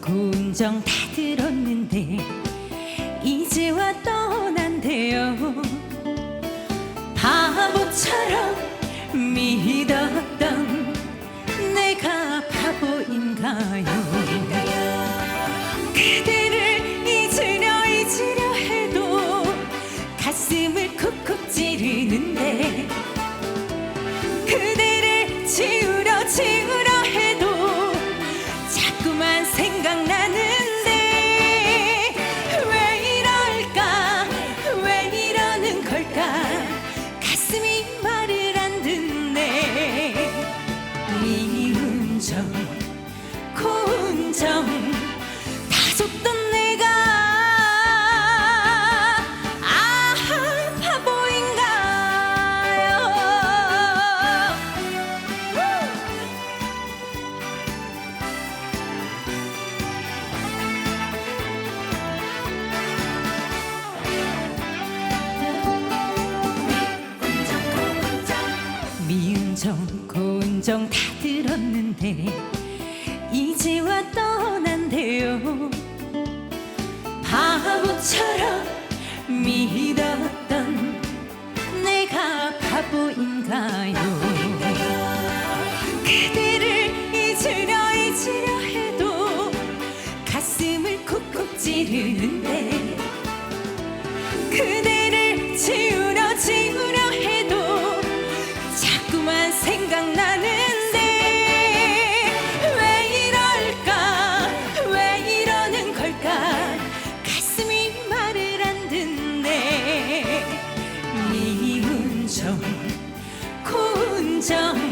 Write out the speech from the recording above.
고운정 다 들었는데 이제와 떠난대요. 바보처럼 생각나 고운 정다 들었는데 이제 와 떠난대요. 바보처럼 믿었던 내가 바보인가요? 그대를 잊으려 잊으려 해도 가슴을 쿡쿡 찌르는 tell me